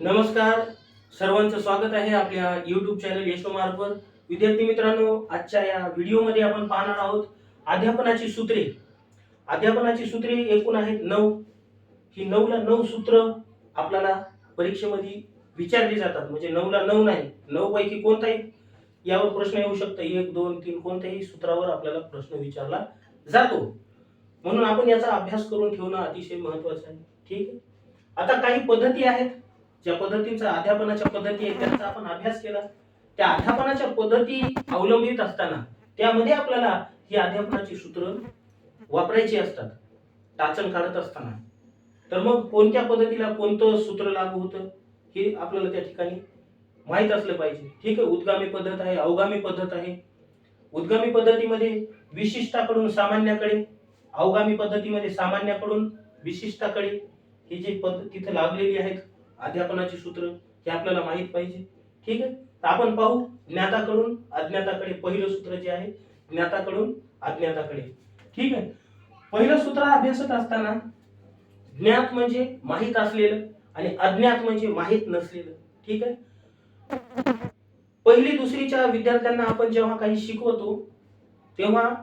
नमस्कार. सर्वांचं स्वागत आहे आपल्या यूट्यूब चॅनल यशो मार्फत विद्यार्थी मित्रांनो आजच्या या व्हिडिओमध्ये आपण पाहणार आहोत अध्यापनाची सूत्रे. अध्यापनाची सूत्रे एकूण आहेत नऊ. ही नऊला नऊ सूत्र आपल्याला परीक्षेमध्ये विचारली जातात. म्हणजे नऊला नऊ नाही नऊ पैकी कोणताही यावर प्रश्न येऊ शकतो. एक दोन तीन कोणत्याही सूत्रावर आपल्याला प्रश्न विचारला जातो. म्हणून आपण याचा अभ्यास करून ठेवणं अतिशय महत्वाचं आहे. ठीक आहे? आता काही पद्धती आहेत. ज्या पद्धतींचा अध्यापनाच्या पद्धती आहेत त्यांचा आपण अभ्यास केला. त्या अध्यापनाच्या पद्धती अवलंबित असताना त्यामध्ये आपल्याला ही अध्यापनाची सूत्र वापरायची असतात. टाचण काढत असताना. तर मग कोणत्या पद्धतीला कोणतं सूत्र लागू होतं हे आपल्याला त्या ठिकाणी माहीत असलं पाहिजे. ठीक आहे उद्गामी पद्धत आहे अवगामी पद्धत आहे. उद्गामी पद्धतीमध्ये विशिष्टाकडून सामान्याकडे अवगामी पद्धतीमध्ये सामान्याकडून विशिष्टाकडे ही जी पद्धत तिथे लागलेली आहेत अध्यापनाची सूत्र हे आपल्याला माहीत पाहिजे. ठीक आहे? तर आपण पाहू ज्ञाताकडून अज्ञाताकडे पहिलं सूत्र जे आहे ज्ञाताकडून अज्ञाताकडे. ठीक आहे? पहिलं सूत्र अभ्यासत असताना ज्ञात म्हणजे माहीत असलेलं आणि अज्ञात म्हणजे माहीत नसलेलं. ठीक आहे? पहिली दुसरीच्या विद्यार्थ्यांना आपण जेव्हा काही शिकवतो तेव्हा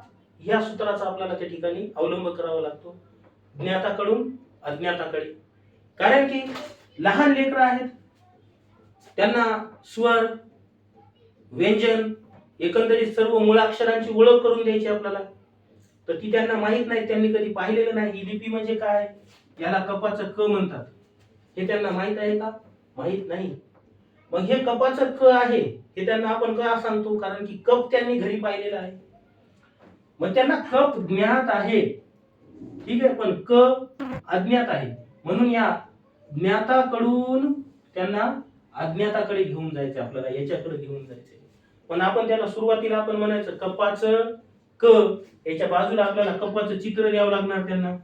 या सूत्राचा आपल्याला त्या ठिकाणी अवलंब करावा लागतो. ज्ञाताकडून अज्ञाताकडे. कारण की लहान लेकरं आहेत. त्यांना स्वर व्यंजन एकंदरीत सर्व मुळाक्षरांची ओळख करून द्यायची आपल्याला. तर ती त्यांना माहीत नाही त्यांनी कधी पाहिलेलं नाही. ही लिपी म्हणजे काय? याला कपाचं क म्हणतात. हे त्यांना माहीत आहे का? माहीत नाही. मग हे कपाचं क आहे हे त्यांना आपण का सांगतो? कारण की कप त्यांनी घरी पाहिलेला आहे. मग त्यांना कप ज्ञात आहे. ठीक आहे पण क अज्ञात आहे. म्हणून या ज्ञाताकडून त्यांना अज्ञाताकडे घेऊन जायचं आपल्याला याच्याकडे घेऊन जायचं. पण आपण त्याला सुरुवातीला आपण म्हणायचं कपाचं क याच्या बाजूला आपल्याला कपाचं चित्र द्यावं लागणार त्यांना.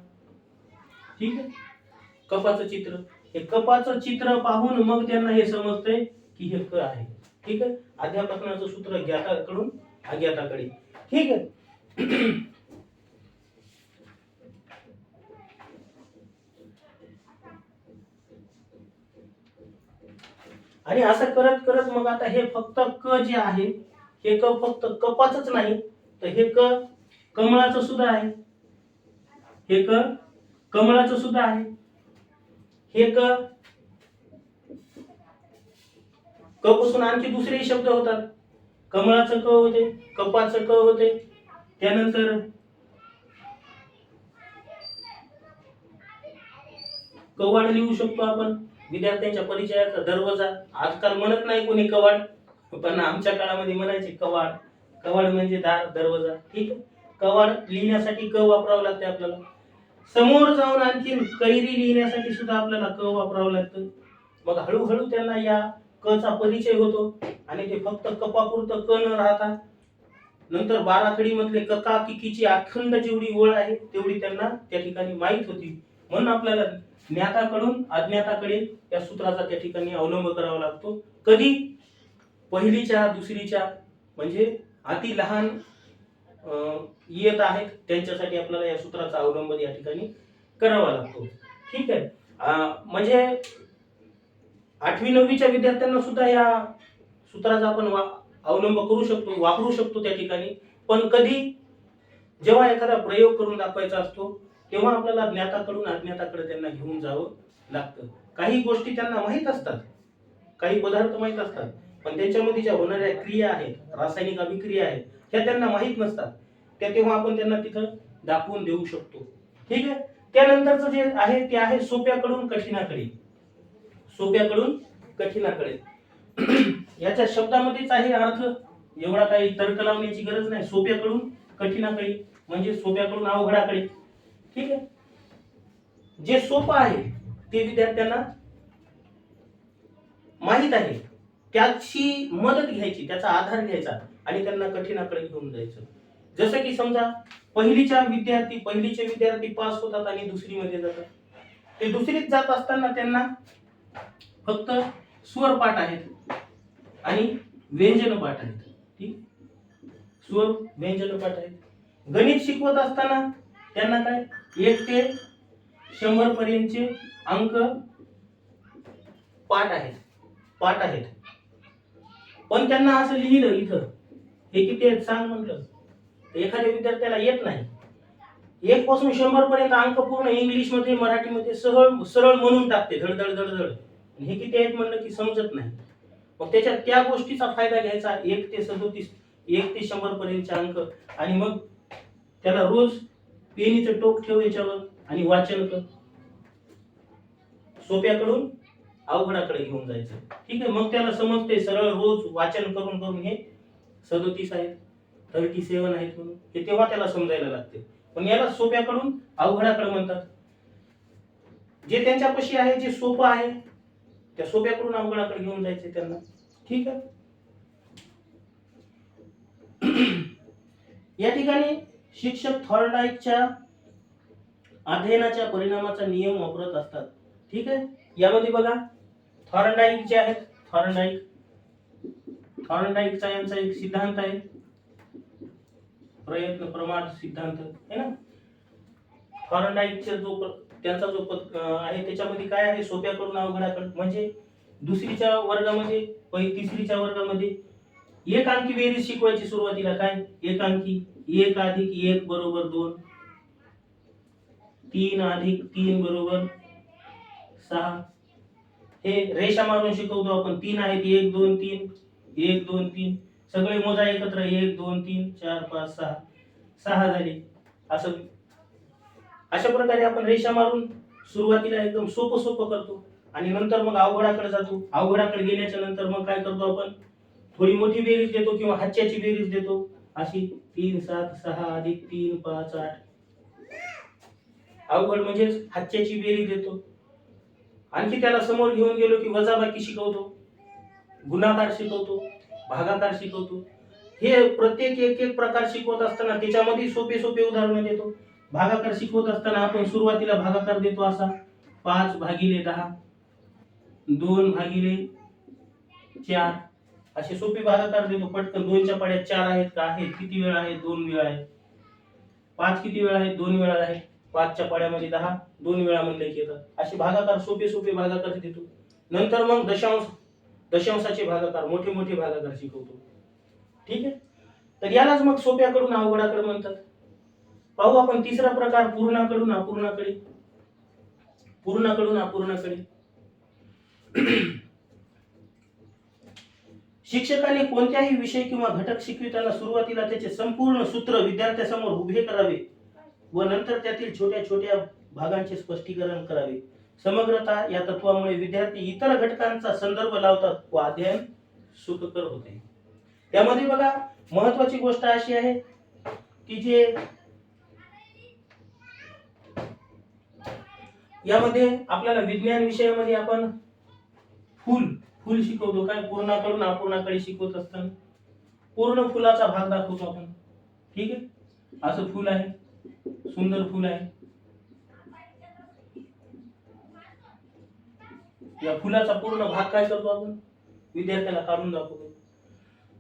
ठीक आहे? कपाचं चित्र. हे कपाचं चित्र पाहून मग त्यांना हे समजतंय की हे क आहे. ठीक आहे? अध्यापनाचं सूत्र ज्ञाताकडून अज्ञाताकडे. ठीक आहे? आणि असं करत करत मग आता हे फक्त क जे आहे हे क फक्त कपाचच नाही तर हे क कमळाचं सुद्धा आहे. हे क कमळाचं सुद्धा आहे. हे क क पासून आणखी दुसरेही शब्द होतात. कमळाचं क होते कपाचं क होते. त्यानंतर कवाड लिहू शकतो आपण. विद्यार्थ्यांच्या परिचयाचा दरवाजा आजकाल म्हणत नाही कोणी कवाड पण आमच्या काळामध्ये म्हणायचे कवाड. कवाड म्हणजे दार दरवाजा. ठीक आहे? कवाड लिहिण्यासाठी क वापरावं लागते आपल्याला. समोर जाऊन आणखीन कैरी लिहिण्यासाठी सुद्धा आपल्याला क वापरावं लागतं. मग हळूहळू त्यांना या क चा परिचय होतो आणि ते फक्त कपापुरतं क न राहता नंतर बाराखडी मधले कका किकीची अखंड जेवढी ओळ आहे तेवढी त्यांना त्या ठिकाणी माहीत होती. म्हणून आपल्याला ज्ञाताकडून अज्ञाताकडे या सूत्राचा त्या ठिकाणी अवलंब करावा लागतो. कधी? पहिलीच्या दुसरीच्या म्हणजे अति लहान येत आहेत त्यांच्यासाठी आपल्याला या सूत्राचा अवलंब या ठिकाणी करावा लागतो. ठीक आहे? म्हणजे आठवी नववीच्या विद्यार्थ्यांना सुद्धा या सूत्राचा आपण वा अवलंब करू शकतो वापरू शकतो त्या ठिकाणी. पण कधी? जेव्हा एखादा प्रयोग करून दाखवायचा असतो तेव्हा आपल्याला ज्ञाताकडून अज्ञाताकडे त्यांना घेऊन जावं लागतं. काही गोष्टी त्यांना माहीत असतात. काही पदार्थ माहीत असतात. पण त्याच्यामध्ये ज्या होणाऱ्या क्रिया आहेत रासायनिक अभिक्रिया आहेत ह्या त्यांना माहीत नसतात. त्या तेव्हा आपण त्यांना तिथं दाखवून देऊ शकतो. ठीक आहे? त्यानंतरचं जे आहे ते आहे सोप्याकडून कठीणाकडे. सोप्याकडून कठीणाकडे. याच्या शब्दामध्येच आहे अर्थ. एवढा काही तर्क लावण्याची गरज नाही. सोप्याकडून कठीणाकडे. म्हणजे सोप्याकडून अवघडाकडे. ठीक आहे? जे सोपं आहे ते विद्यार्थ्यांना माहीत आहे. त्याची मदत घ्यायची त्याचा आधार घ्यायचा आणि त्यांना कठीणाकडे घेऊन जायचं. जसं की समजा पहिलीच्या विद्यार्थी पहिलीचे विद्यार्थी पास होतात आणि दुसरीमध्ये जातात. ते दुसरीत जात असताना त्यांना फक्त स्वर पाठ आहेत आणि व्यंजन पाठ आहेत. ठीक? स्वर व्यंजन पाठ आहेत. गणित शिकवत असताना त्यांना काय? एक ते शंभर पर्यंतचे अंक पाठ आहेत. पाठ आहेत. पण त्यांना असं लिहिलं इथं. हे किती आहेत सांग म्हटलं. एखाद्या विद्यार्थ्याला येत नाही. एक पासून शंभर पर्यंत अंक पूर्ण इंग्लिशमध्ये मराठीमध्ये सरळ सरळ म्हणून टाकते. धडधड धडधड हे किती आहेत म्हणलं की समजत नाही. मग त्याच्यात त्या गोष्टीचा फायदा घ्यायचा. एक ते सदोतीस एक ते शंभर पर्यंतचे अंक. आणि मग त्याला रोज पेनीचं टोक ठेव याच्यावर आणि वाचन कर. सोप्याकडून अवघडाकडे घेऊन जायचं. ठीक आहे मग त्याला समजते सरळ रोज वाचन करून करून हे सदोतीस आहेत थर्टी सेवन आहेत म्हणून. हे तेव्हा त्याला समजायला लागते. पण याला सोप्याकडून अवघडाकडे म्हणतात. जे त्यांच्यापाशी आहे जे सोपं आहे त्या सोप्याकडून अवघडाकडे घेऊन जायचे त्यांना. ठीक आहे? या ठिकाणी शिक्षक थॉर्नडाईकच्या अध्ययनाच्या परिणामाचा नियम वापरत असतात. ठीक आहे? यामध्ये बघा. थॉरंडाईक जे आहेत थॉर्नडाईक थॉर्नडाईकचा यांचा एक सिद्धांत आहे. प्रयत्न प्रमाण सिद्धांत है ना? थॉर्नडाईकचा जो त्यांचा जो पद- आहे त्याच्यामध्ये काय आहे? सोप्याकडून अवघडाकडे म्हणजे दुसरीच्या वर्गामध्ये तिसरीच्या वर्गामध्ये एकांकी बेरीज शिकवायची सुरुवातीला काय? एकांकी एक अधिक एक बरोबर दोन. तीन अधिक तीन बरोबर सहा. हे रेषा मारून शिकवतो आपण. तीन आहेत एक दोन तीन. एक दोन तीन. सगळे मोजा एकत्र. एक दोन तीन चार पाच सहा. सहा झाले. असं. अशा प्रकारे आपण रेषा मारून सुरुवातीला एकदम सोपं सोपं करतो. आणि नंतर मग अवघडाकडे जातो. अवघडाकडे गेल्याच्यानंतर मग काय करतो आपण? थोडी मोठी बेरीज देतो किंवा हातच्याची बेरीज देतो. अशी तीन सात सहा अधिक तीन पाच आठ. अवघड म्हणजेच हातच्याची बेरी देतो. आणखी त्याला समोर घेऊन गेलो की वजाबाकी शिकवतो. गुणाकार शिकवतो. भागाकार शिकवतो. हे प्रत्येक एक एक प्रकार शिकवत असताना त्याच्यामध्ये सोपे सोपे उदाहरणं देतो. भागाकार शिकवत असताना आपण सुरुवातीला भागाकार देतो असा. पाच भागिले दहा. दोन भागिले चार. असे सोपे भागाकार देतो. पटकन दोनच्या पाड्यात चार आहेत का? आहेत. किती वेळा आहेत? दोन वेळा आहेत. पाच किती वेळा आहेत? दोन वेळा आहे पाचच्या पाड्यामध्ये दहा दोन वेळा म्हणले की येतात असे भागाकार सोपे सोपे भागाकार देतो. नंतर मग दशांश दशांशाचे भागाकार मोठे मोठे भागाकार शिकवतो. ठीक आहे? तर यालाच मग सोप्याकडून अवघडाकडे म्हणतात. पाहू आपण तिसरा प्रकार पूर्णाकडून अपूर्णाकडे. पूर्णाकडून अपूर्णाकडे. शिक्षकाने कोणत्याही विषय किंवा घटक शिकविताना सुरुवातीला त्याचे संपूर्ण सूत्र विद्यार्थ्यासमोर उभे करावे व नंतर त्यातील छोट्या छोट्या भागांचे स्पष्टीकरण करावे. समग्रता या तत्वामुळे विद्यार्थी इतर घटकांचा संदर्भ लावतात व अध्ययन सुखकर होते. त्यामध्ये बघा महत्वाची गोष्ट अशी आहे की जे यामध्ये आपल्याला विज्ञान विषयामध्ये आपण फुल फुल शिकवतो. काय? पूर्णाकडून अपूर्णाकडे शिकवत असताना. पूर्ण फुलाचा भाग दाखवतो आपण. ठीक आहे? असं फुल आहे. सुंदर फुल आहे. या फुलाचा पूर्ण भाग काय करतो आपण? विद्यार्थ्याला काढून दाखवतो.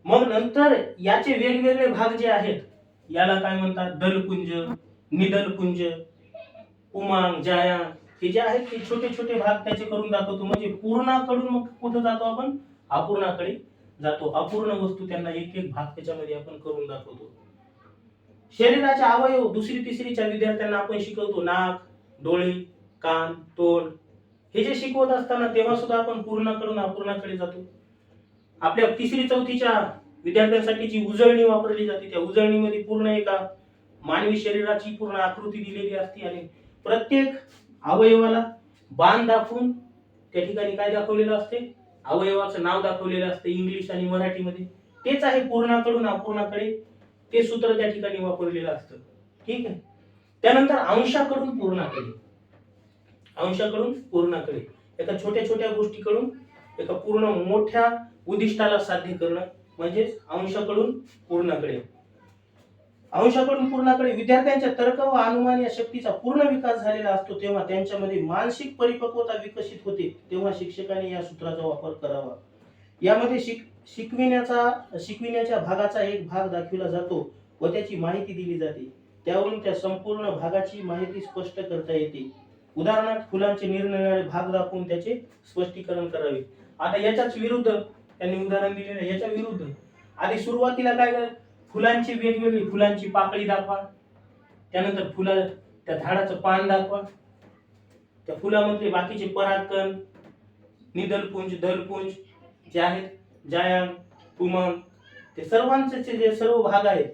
मग नंतर याचे वेगवेगळे भाग जे आहेत याला काय म्हणतात? दलपुंज निदलपुंज उमांग जायांग हे जे आहेत ते छोटे छोटे भाग त्याचे करून दाखवतो. म्हणजे पूर्णाकडून मग कुठं जातो आपण? अपूर्णाकडे जातो. अपूर्ण वस्तू त्यांना एक एक भाग त्याच्यामध्ये आपण करून दाखवतो. शरीराचे अवयव दुसरी तिसरीच्या विद्यार्थ्यांना आपण शिकवतो. नाक डोळे कान तोंड. हे जे शिकवत असताना तेव्हा सुद्धा आपण पूर्णाकडून अपूर्णाकडे जातो. आपल्या तिसरी चौथीच्या विद्यार्थ्यांसाठी जी उजळणी वापरली जाते त्या उजळणीमध्ये पूर्ण एका मानवी शरीराची पूर्ण आकृती दिलेली असते आणि प्रत्येक अवयवाला बाण दाखवून त्या ठिकाणी काय दाखवलेलं असते? अवयवाचं नाव दाखवलेलं असतं इंग्लिश आणि मराठीमध्ये. तेच आहे पूर्णाकडून अपूर्णाकडे. ते सूत्र त्या ठिकाणी वापरलेलं असतं. ठीक आहे? त्यानंतर अंशाकडून पूर्णाकडे. अंशाकडून पूर्णाकडे. एका छोट्या छोट्या गोष्टीकडून एका पूर्ण मोठ्या उद्दिष्टाला साध्य करणं म्हणजेच अंशाकडून पूर्णाकडे. अंशाकडून पूर्णाकडे विद्यार्थ्यांच्या तर्क व अनुमान या शक्तीचा पूर्ण विकास झालेला असतो तेव्हा त्यांच्यामध्ये मानसिक परिपक्वता विकसित होते तेव्हा शिक्षकाने या सूत्राचा वापर करावा. यामध्ये शिक शिकविण्याचा शिकविण्याच्या भागाचा एक भाग दाखविला जातो व त्याची माहिती दिली जाते. त्यावरून त्या संपूर्ण भागाची माहिती स्पष्ट करता येते. उदाहरणार्थ फुलांचे निरनिराळे भाग दाखवून त्याचे स्पष्टीकरण करावे. आता याच्याच विरुद्ध त्यांनी उदाहरण दिलेलं याच्या विरुद्ध. आधी सुरुवातीला काय फुलांची वेगवेगळी फुलांची पाकळी दाखवा. त्यानंतर फुला त्या झाडाचं पान दाखवा. त्या फुलामधले बाकीचे परागकण निदलपुंज दलपुंज जे आहेत जायाम पुमंग ते सर्वांचे जे सर्व भाग आहेत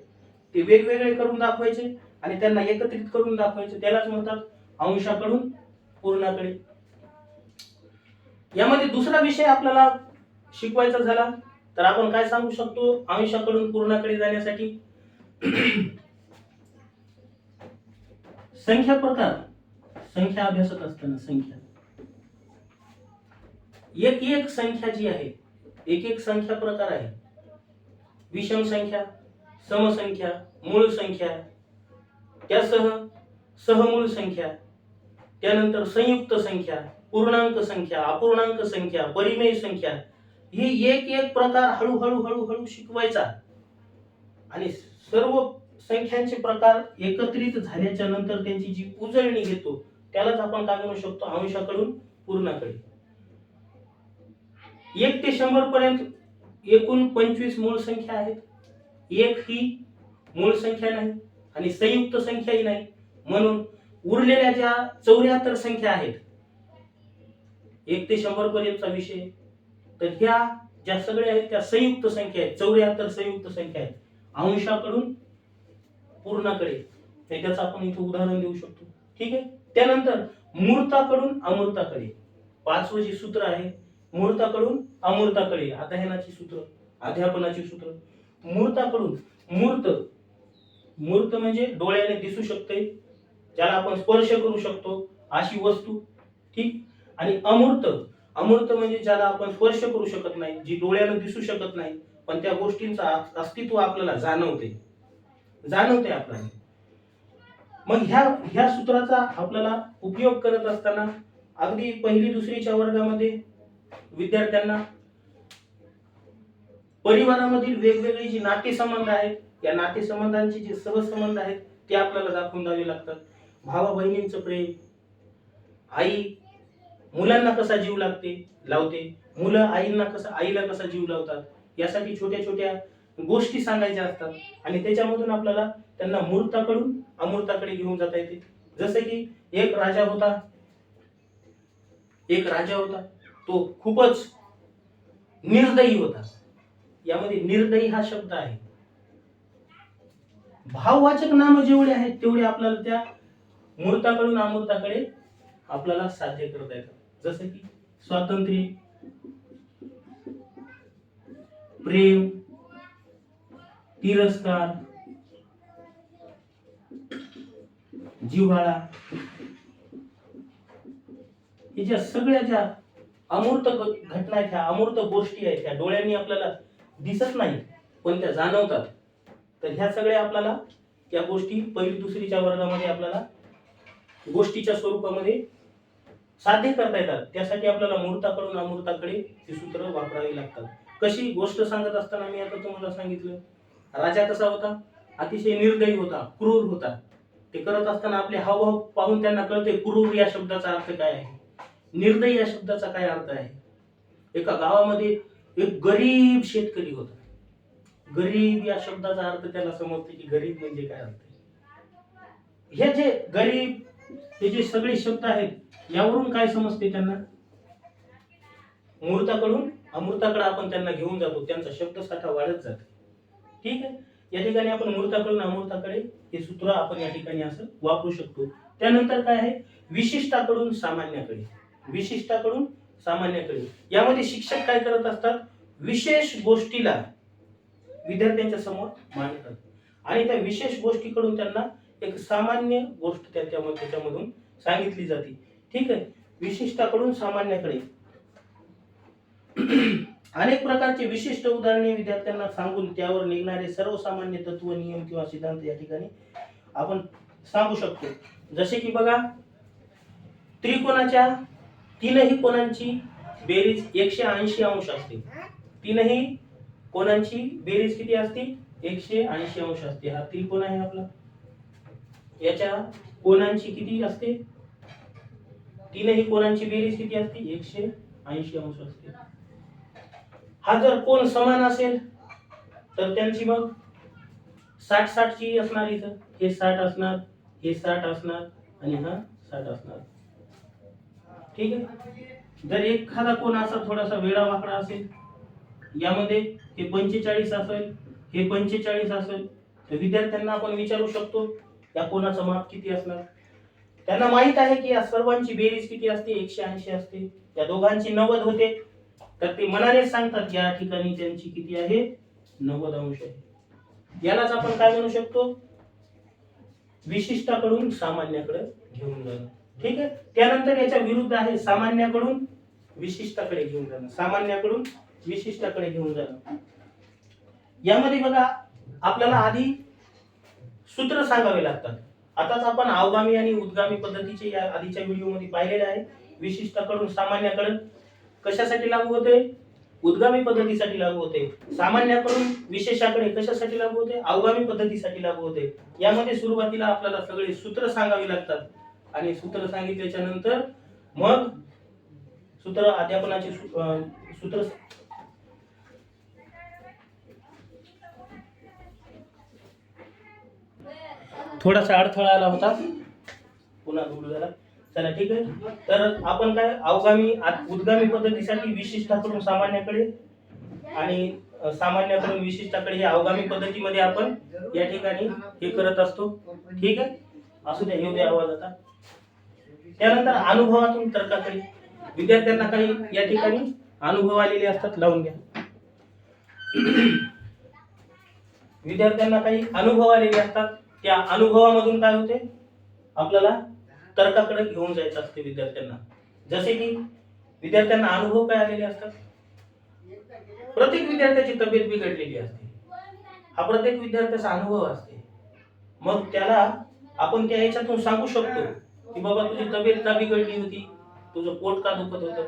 ते वेगवेगळे करून दाखवायचे आणि त्यांना एकत्रित करून दाखवायचे. त्यालाच म्हणतात अंशाकडून पूर्णाकडे. यामध्ये दुसरा विषय आपल्याला शिकवायचा झाला. तर आपण काय सांगू शकतो? अंशाकडून पूर्णाकडे जाण्यासाठी संख्या प्रकार. संख्या अभ्यासत असताना संख्या. एक एक संख्या जी आहे एक एक संख्या प्रकार आहे. विषम संख्या समसंख्या मूळ संख्या त्यासह सहमूळ संख्या त्यानंतर संयुक्त संख्या पूर्णांक संख्या अपूर्णांक संख्या परिमेय संख्या हे एक एक प्रकार हळूहळू हळूहळू शिकवायचा. आणि सर्व संख्यांचे प्रकार एकत्रित झाल्याच्यानंतर त्यांची जी उजळणी घेतो त्यालाच आपण काय म्हणू शकतो? अंशाकडून पूर्णाकडे. एक ते शंभर पर्यंत एकूण पंचवीस मूळ संख्या आहेत. एक ही मूळ संख्या नाही आणि संयुक्त संख्याही नाही. म्हणून उरलेल्या ज्या चौऱ्याहत्तर संख्या आहेत एक ते शंभर पर्यंतचा विषय तर ह्या ज्या सगळ्या आहेत त्या संयुक्त संख्या आहेत चौऱ्याहत्तर संयुक्त संख्या आहेत. अंशाकडून पूर्णाकडे. हे त्याचं आपण इथे उदाहरण देऊ शकतो. ठीक आहे? त्यानंतर मूर्ताकडून अमूर्ताकडे. पाचवं जे सूत्र आहे मूर्ताकडून अमूर्ताकडे. अध्ययनाची सूत्र अध्यापनाची सूत्र. मूर्ताकडून मूर्त. मूर्त म्हणजे डोळ्याने दिसू शकते ज्याला आपण स्पर्श करू शकतो अशी वस्तू. ठीक? आणि अमूर्त. अमूर्त म्हणजे ज्याला आपण स्पर्श करू शकत नाही जी डोळ्यानं दिसू शकत नाही पण त्या गोष्टींचं अस्तित्व आपल्याला जाणवते. जाणवते आपल्याला. मग ह्या ह्या सूत्राचा आपल्याला उपयोग करत असताना अगदी पहिली दुसरीच्या वर्गामध्ये विद्यार्थ्यांना परिवारामधील वेगवेगळी जी नातेसंबंध आहेत या नातेसंबंधांचे जे सहसंबंध आहेत ते आपल्याला दाखवून द्यावे लागतात. भावा बहिणींचं प्रेम आई मुलांना कसा जीव लागते लावते? मुलं आईंना कसा आईला कसा जीव लावतात? यासाठी छोट्या छोट्या गोष्टी सांगायच्या असतात. आणि त्याच्यामधून आपल्याला त्यांना मूर्ताकडून अमूर्ताकडे घेऊन जाता येते. जसं की एक राजा होता. एक राजा होता. तो खूपच निर्दयी होता. यामध्ये निर्दयी हा शब्द आहे. भाववाचक नाम जेवढे आहेत तेवढे आपल्याला त्या मूर्ताकडून अमूर्ताकडे आपल्याला साध्य करता येतात. जसं की स्वातंत्र्य प्रेम तिरस्कार जिव्हाळा हे ज्या सगळ्या ज्या अमूर्त घटना आहेत ह्या अमूर्त गोष्टी आहेत ह्या डोळ्यांनी आपल्याला दिसत नाही पण त्या जाणवतात तर ह्या सगळ्या आपल्याला त्या गोष्टी पहिली दुसरीच्या वर्गामध्ये आपल्याला गोष्टीच्या स्वरूपामध्ये साध्य करता येतात. त्यासाठी आपल्याला मूर्ताकडून अमूर्ताकडे ती सूत्र वापरावी लागतात. कशी? गोष्ट सांगत असताना मी आता तुम्हाला सांगितलं. राजा कसा होता? अतिशय निर्दयी होता क्रूर होता. ते करत असताना आपले हावभाव पाहून त्यांना कळते क्रूर या शब्दाचा अर्थ काय आहे? निर्दयी या शब्दाचा काय अर्थ आहे? एका गावामध्ये एक गरीब शेतकरी होता. गरीब या शब्दाचा अर्थ त्याला समजते की गरीब म्हणजे काय? अर्थ आहे. हे जे गरीब हे जे सगळे शब्द आहेत यावरून काय समजते त्यांना? मूर्ताकडून अमृताकडे आपण त्यांना घेऊन जातो. त्यांचा शब्दसाठा वाढत जातो. ठीक आहे? या ठिकाणी आपण मूर्ताकडून अमृताकडे हे सूत्र आपण या ठिकाणी असं वापरू शकतो. त्यानंतर काय आहे? विशिष्टाकडून सामान्याकडे. विशिष्टाकडून सामान्याकडे. यामध्ये शिक्षक काय करत असतात? विशेष गोष्टीला विद्यार्थ्यांच्या समोर मांडतात. आणि त्या विशेष गोष्टीकडून त्यांना एक सामान्य गोष्ट त्या त्याच्यामधून सांगितली जाते. ठीक आहे. विशिष्टाकडून सामान्याकडे. अनेक प्रकारचे विशिष्ट उदाहरणे विद्यार्थ्यांना सांगून त्यावर निघणारे सर्वसामान्य तत्व नियम किंवा सिद्धांत या ठिकाणी आपण सांगू शकतो. जसे की बघा त्रिकोणाच्या तीनही कोणांची बेरीज एकशे ऐंशी अंश असते. तीनही कोणांची बेरीज किती असते? एकशे ऐंशी अंश असते. हा त्रिकोण आहे आपला. याच्या कोणांची किती असते? तीनही कोणांची बेरीज किती असते? एकशे ऐंशी अंश असते. हा जर कोण समान असेल तर त्यांची मग साठ साठची असणार इथं. हे साठ असणार हे साठ असणार आणि हा साठ असणार. ठीक आहे? जर एखादा कोण असा थोडासा वेळा वाकडा असेल यामध्ये हे पंचेचाळीस असेल हे पंचेचाळीस असेल तर विद्यार्थ्यांना आपण विचारू शकतो या कोणाचं माप किती असणार? त्यांना माहीत आहे की या सर्वांची बेरीज किती असते? एकशे ऐंशी असते. या दोघांची नव्वद होते. तर ते मनाने सांगतात या ठिकाणी त्यांची किती आहे? नव्वद अंश आहे. यालाच आपण काय म्हणू शकतो? विशिष्टाकडून सामान्याकडे घेऊन जाणं. ठीक आहे? त्यानंतर याच्या विरुद्ध आहे सामान्याकडून विशिष्टाकडे घेऊन जाणं. सामान्याकडून विशिष्टाकडे घेऊन जाणं. यामध्ये बघा आपल्याला आधी सूत्र सांगावे लागतात. आताच आपण अवगामी आणि उद्गामी पद्धतीचे या आधीच्या व्हिडिओमध्ये पाहिलेले आहे. विशिष्टाकडून सामान्याकडे कशासाठी लागू होते? उद्गामी पद्धतीसाठी लागू होते. सामान्याकडून विशेषाकडे कशासाठी लागू होते? अवगामी पद्धतीसाठी लागू होते. यामध्ये सुरुवातीला आपल्याला सगळे सूत्र सांगावी लागतात. आणि सूत्र सांगितल्याच्या नंतर मग सूत्र अध्यापनाचे सूत्र थोडासा अडथळा आला होता. पुन्हा दूर झाला चला ठीक आहे. तर आपण काय अवगामी उद्गामी पद्धतीसाठी विशिष्टाकडून सामान्याकडे आणि सामान्याकडून विशिष्टाकडे हे अवगामी पद्धतीमध्ये आपण या ठिकाणी हे करत असतो. ठीक आहे? असू द्या येऊ द्या आवाज आता. त्यानंतर अनुभवातून तर्काकडे. विद्यार्थ्यांना काही या ठिकाणी अनुभव आलेले असतात लावून घ्या. विद्यार्थ्यांना काही अनुभव आलेले असतात. त्या अनुभवामधून काय होते? आपल्याला तर्काकडे घेऊन जायचं असते विद्यार्थ्यांना. जसे की विद्यार्थ्यांना अनुभव काय आलेले असतात? प्रत्येक विद्यार्थ्याची तब्येत बिघडलेली असते. हा प्रत्येक विद्यार्थ्याचा अनुभव असते. मग त्याला आपण त्या याच्यातून सांगू शकतो की बाबा तुझी तब्येत का बिघडली होती? तुझं पोट का दुखत होतं?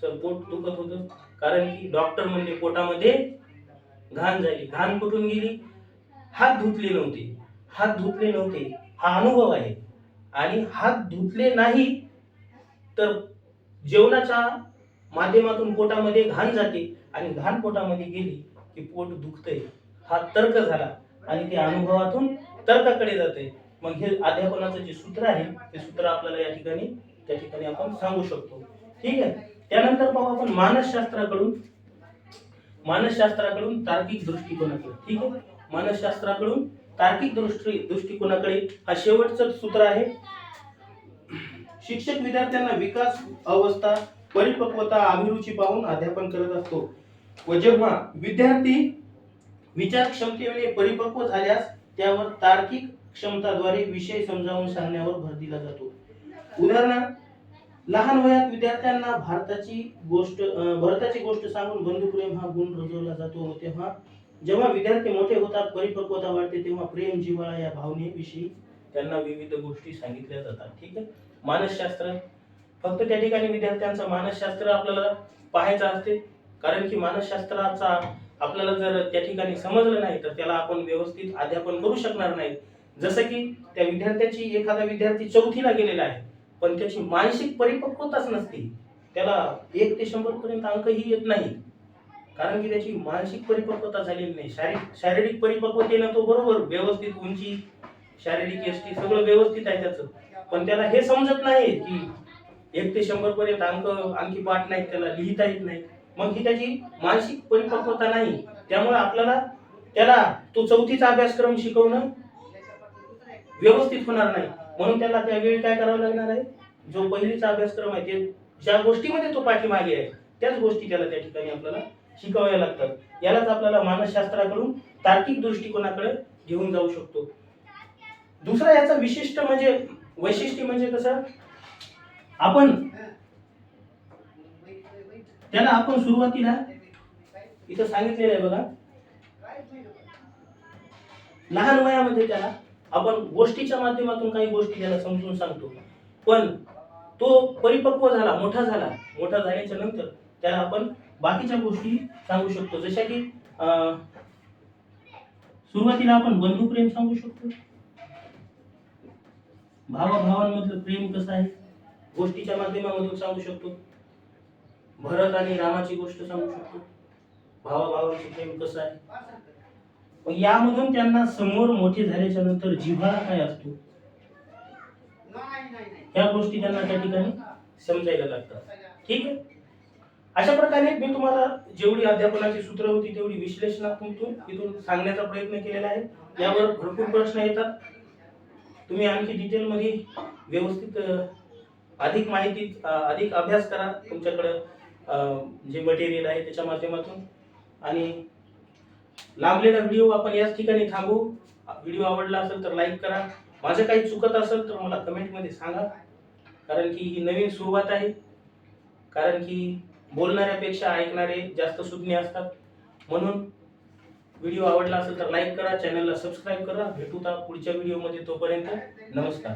सर पोट दुखत होतं. कारण की डॉक्टर म्हणले पोटामध्ये घाण झाली. घाण कुठून गेली? हात धुतले नव्हते. हात धुतले नव्हते. हा अनुभव आहे. आणि हात धुतले नाही तर जेवणाच्या माध्यमातून पोटामध्ये घाण जाते आणि घाण पोटामध्ये गेली की पोट दुखतंय. हा तर्क झाला आणि ते अनुभवातून तर्काकडे जाते. मग हे अध्यापनाचं जे सूत्र आहे ते सूत्र आपल्याला या ठिकाणी त्या ठिकाणी आपण सांगू शकतो. ठीक आहे? त्यानंतर पाहू आपण मानसशास्त्राकडून. मानसशास्त्राकडून तार्किक दृष्टिकोनाकडे ठीक आहे? मानसशास्त्राकडून तार्किक दृष्टी दृष्टिकोनाकडे हा शेवटचं सूत्र आहे. शिक्षक विद्यार्थ्यांना विकास अवस्था परिपक्वता अभिरुची पाहून अध्यापन करत असतो. व जेव्हा विद्यार्थी विचार क्षमतेने परिपक्व झाल्यास त्यावर तार्किक क्षमताद्वारे विषय समजावून सांगण्यावर भर दिला जातो. उदाहरणार्थ लहान वयात विद्यार्थ्यांना भारताची गोष्ट भारताची गोष्ट सांगून बंधुप्रेम हा गुण रुजवला जातो व तेव्हा जेव्हा विद्यार्थी मोठे होतात परिपक्वता वाढते तेव्हा प्रेम जिव्हाळा या भावनेविषयी त्यांना विविध गोष्टी सांगितल्या जातात. ठीक आहे? मानसशास्त्र. फक्त त्या ठिकाणी विद्यार्थ्यांचं मानसशास्त्र आपल्याला पाहायचं असते. कारण की मानसशास्त्राचा आपल्याला जर त्या ठिकाणी समजलं नाही तर त्याला आपण व्यवस्थित अध्यापन करू शकणार नाही. जसं की त्या विद्यार्थ्याची एखादा विद्यार्थी चौथीला गेलेला आहे पण त्याची मानसिक परिपक्वताच नसते. त्याला एक ते शंभर पर्यंत अंकही येत नाही. कारण की त्याची मानसिक परिपक्वता झालेली नाही. शारीरिक शारीरिक परिपक्वतेनं तो बरोबर व्यवस्थित उंची शारीरिक यष्टी सगळं व्यवस्थित आहे त्याचं. पण त्याला हे समजत नाही की एक ते शंभर पर्यंत अंक आणखी पाठ नाहीत त्याला लिहिता येत नाही. मग ही त्याची मानसिक परिपक्वता नाही. त्यामुळे आपल्याला त्याला तो चौथीचा अभ्यासक्रम शिकवणं व्यवस्थित होणार नाही. म्हणून त्याला त्यावेळी काय करावं लागणार आहे? जो पहिलीचा अभ्यासक्रम आहे ते ज्या गोष्टीमध्ये तो पाठीमागे आहे त्याच गोष्टी त्याला त्या ठिकाणी आपल्याला शिकवाव्या लागतात. यालाच आपल्याला मानसशास्त्राकडून तार्किक दृष्टिकोनाकडे घेऊन जाऊ शकतो. दुसरा याचा विशिष्ट म्हणजे वैशिष्ट्य म्हणजे कसं? आपण त्याला आपण सुरुवातीला इथं सांगितलेलं आहे बघा. लहान वयामध्ये त्याला आपण गोष्टीच्या माध्यमातून काही गोष्टी त्याला समजून सांगतो. पण तो परिपक्व झाला मोठा झाला. मोठा झाल्याच्यानंतर त्याला आपण बाकीच्या गोष्टी सांगू शकतो. जशा की सुरुवातीला आपण बंधुप्रेम सांगू शकतो. भावाभावांमधलं प्रेम कसं आहे गोष्टीच्या माध्यमामधून सांगू शकतो. भरत आणि रामाची गोष्ट सांगू शकतो. भावाभावाचे प्रेम कसं आहे. यामधून त्यांना समोर मोठे झाल्याच्यानंतर जिव्हाळा काय असतो? या गोष्टी त्यांना त्या ठिकाणी समजायला लागतात. ठीक आहे? अशा प्रकारे मी तुम्हाला जेवढी अध्यापनाची सूत्र होती तेवढी विश्लेषणातून इथून सांगण्याचा प्रयत्न केलेला आहे. यावर भरपूर प्रश्न येतात. तुम्ही आणखी डिटेलमध्ये व्यवस्थित अधिक माहिती अधिक अभ्यास करा तुमच्याकडं जे मटेरियल आहे त्याच्या माध्यमातून. आणि लांबलेला व्हिडिओ आपण याच ठिकाणी थांबू. व्हिडिओ आवडला असेल तर लाईक करा. माझं काही चुकत असेल तर मला कमेंटमध्ये सांगा. कारण की ही नवीन सुरुवात आहे. कारण की बोलणाऱ्यापेक्षा ऐकणारे जास्त सुज्ञ असतात. म्हणून व्हिडिओ आवडला असेल तर लाईक करा चॅनलला सबस्क्राईब करा. भेटू पुढच्या व्हिडिओमध्ये तोपर्यंत नमस्कार.